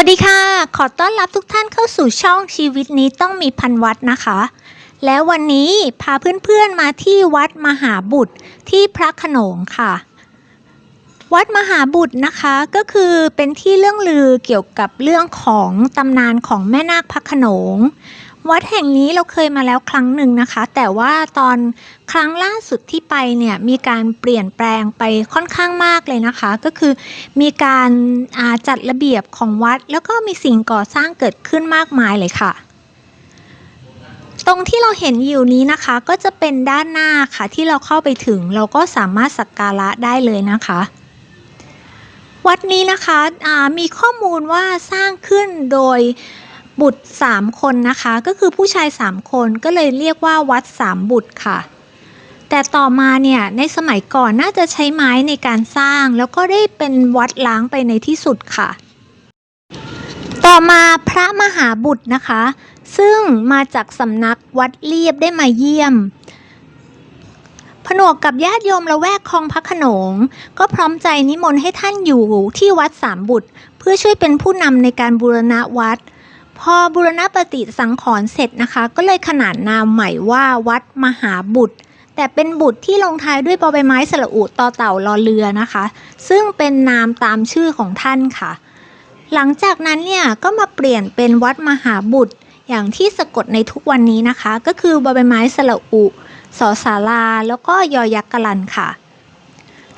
วัสดีค่ะ ขอต้อนรับทุกท่านเข้าสู่ช่องชีวิตนี้ต้องมีพันวัดนะคะ แล้ววันนี้พาเพื่อนๆมาที่วัดมหาบุตรที่พระขนงค่ะ วัดมหาบุตรนะคะก็คือเป็นที่เรื่องลือเกี่ยวกับเรื่องของตำนานของแม่นาคพระขนง วัดแห่งนี้เราเคยมาแล้วครั้งหนึ่งนะคะ แต่ว่าตอนครั้งล่าสุดที่ไปเนี่ยมีการเปลี่ยนแปลงไปค่อนข้างมากเลยนะคะ ก็คือมีการาจัดระเบียบของวัด แล้วก็มีสิ่งก่อสร้างเกิดขึ้นมากมายเลยค่ะ ตรงที่เราเห็นอยู่นี้นะคะ ก็จะเป็นด้านหน้าค่ะ ที่เราเข้าไปถึงเราก็สามารถสักการะได้เลยนะคะวัดนี้นะคะมีข้อมูลว่าสร้างขึ้นโดย บุตร 3 คนนะคะ ก็คือผู้ชาย 3 คนก็เลยเรียกว่าวัดสามบุตรค่ะ แต่ต่อมาเนี่ยในสมัยก่อนน่าจะใช้ไม้ในการสร้าง แล้วก็ได้เป็นวัดล้างไปในที่สุดค่ะ ต่อมาพระมหาบุตรนะคะ ซึ่งมาจากสำนักวัดเรียบได้มาเยี่ยมผนวกกับญาติโยมละแวกคลองพระขนง ก็พร้อมใจนิมนต์ให้ท่านอยู่ที่วัดสามบุตร เพื่อช่วยเป็นผู้นำในการบูรณะวัด พอบูรณปฏิสังขรณ์เสร็จนะคะ ก็เลยขนานนามใหม่ว่าวัดมหาบุตร แต่เป็นบุตรที่ลงท้ายด้วยบอใบไม้สระอุต่อเต่ารอเรือนะคะ ซึ่งเป็นนามตามชื่อของท่านค่ะ หลังจากนั้นเนี่ยก็มาเปลี่ยนเป็นวัดมหาบุตร อย่างที่สะกดในทุกวันนี้นะคะ ก็คือบอใบไม้สระอุสอสาราแล้วก็ยอยักษ์กะลันค่ะ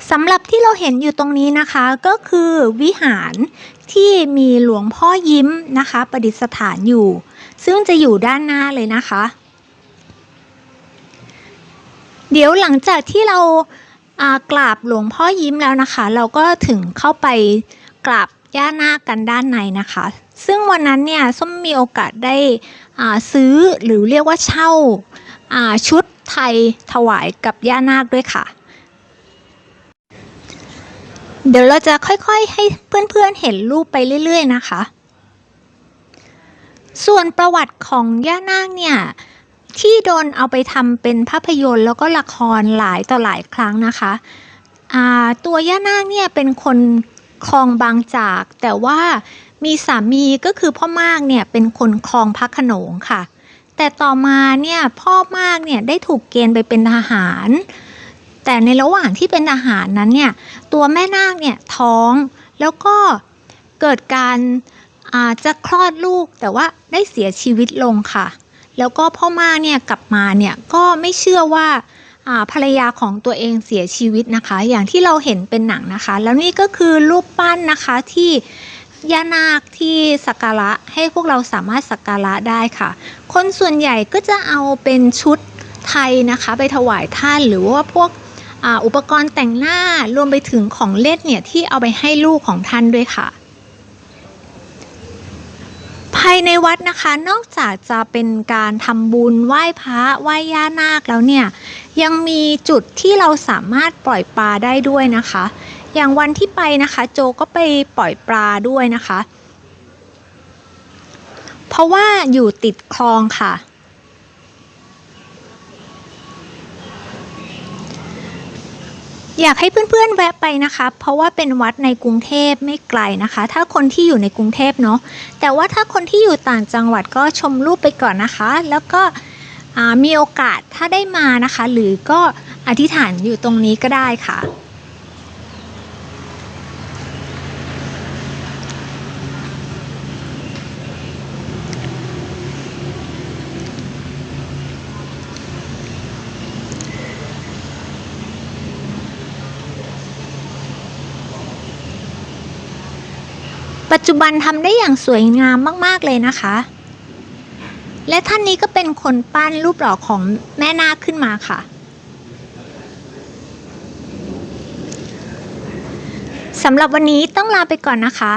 สำหรับที่เราเห็นอยู่ตรงนี้นะคะก็คือวิหารที่มีหลวงพ่อยิ้มนะคะ ประดิษฐานอยู่ ซึ่งจะอยู่ด้านหน้าเลยนะคะ เดี๋ยวหลังจากที่เราากราบหลวงพ่อยิ้มแล้วนะคะ เราก็ถึงเข้าไปกราบย่านาคกันด้านในนะคะ ซึ่งวันนั้นเนี่ยส้มมีโอกาสได้ซื้อหรือเรียกว่าเช่าอ่าชุดไทยถวายกับย่านาคด้วยค่ะ เดี๋ยวเราจะค่อยๆให้เพื่อนๆเห็นรูปไปเรื่อยๆนะคะ ส่วนประวัติของย่านาคเนี่ยที่โดนเอาไปทำเป็นภาพยนตร์แล้วก็ละครหลายต่อหลายครั้งนะคะตัวย่านาคเนี่ยเป็นคนคลองบางจาก แต่ว่ามีสามีก็คือพ่อมากเนี่ยเป็นคนคลองพระขนงค่ะ แต่ต่อมาเนี่ยพ่อมากเนี่ยได้ถูกเกณฑ์ไปเป็นทหาร แต่ในระหว่างที่เป็นทหารนั้นเนี่ยตัวแม่นาคเนี่ยท้องแล้วก็เกิดการอาจะคลอดลูกแต่ว่าได้เสียชีวิตลงค่ะ แล้วก็พ่อมาเนี่ยกลับมาเนี่ยก็ไม่เชื่อว่าอ่าภรรยาของตัวเองเสียชีวิตนะคะ อย่างที่เราเห็นเป็นหนังนะคะ แล้วนี่ก็คือรูปปั้นนะคะที่ย่านาคที่สักการะให้พวกเราสามารถสักการะได้ค่ะ คนส่วนใหญ่ก็จะเอาเป็นชุดไทยนะคะ ไปถวายท่านหรือว่าพวก อุปกรณ์แต่งหน้ารวมไปถึงของเล่นเนี่ยที่เอาไปให้ลูกของท่านด้วยค่ะ ภายในวัดนะคะ นอกจากจะเป็นการทำบุญไหว้พระไหว้ย่านาคแล้วเนี่ยยังมีจุดที่เราสามารถปล่อยปลาได้ด้วยนะคะ อย่างวันที่ไปนะคะ โจก็ไปปล่อยปลาด้วยนะคะ เพราะว่าอยู่ติดคลองค่ะ อยากให้เพื่อนๆแวะไปนะคะ เพราะว่าเป็นวัดในกรุงเทพไม่ไกลนะคะ ถ้าคนที่อยู่ในกรุงเทพเนาะแต่ว่าถ้าคนที่อยู่ต่างจังหวัดก็ชมรูปไปก่อนนะคะ แล้วก็มีโอกาสถ้าได้มานะคะ หรือก็อธิษฐานอยู่ตรงนี้ก็ได้ค่ะ ปัจจุบันทำได้อย่างสวยงามมาก ๆ เลยนะคะ และท่านนี้ก็เป็นคนปั้นรูปหล่อของแม่นาคขึ้นมาค่ะสำหรับวันนี้ต้องลาไปก่อนนะคะ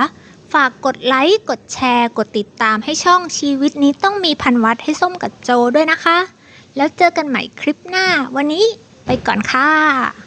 ฝากกดไลค์ กดแชร์ กดติดตามให้ช่องชีวิตนี้ต้องมีพันวัดให้ส้มกับโจด้วยนะคะ แล้วเจอกันใหม่คลิปหน้า วันนี้ไปก่อนค่ะ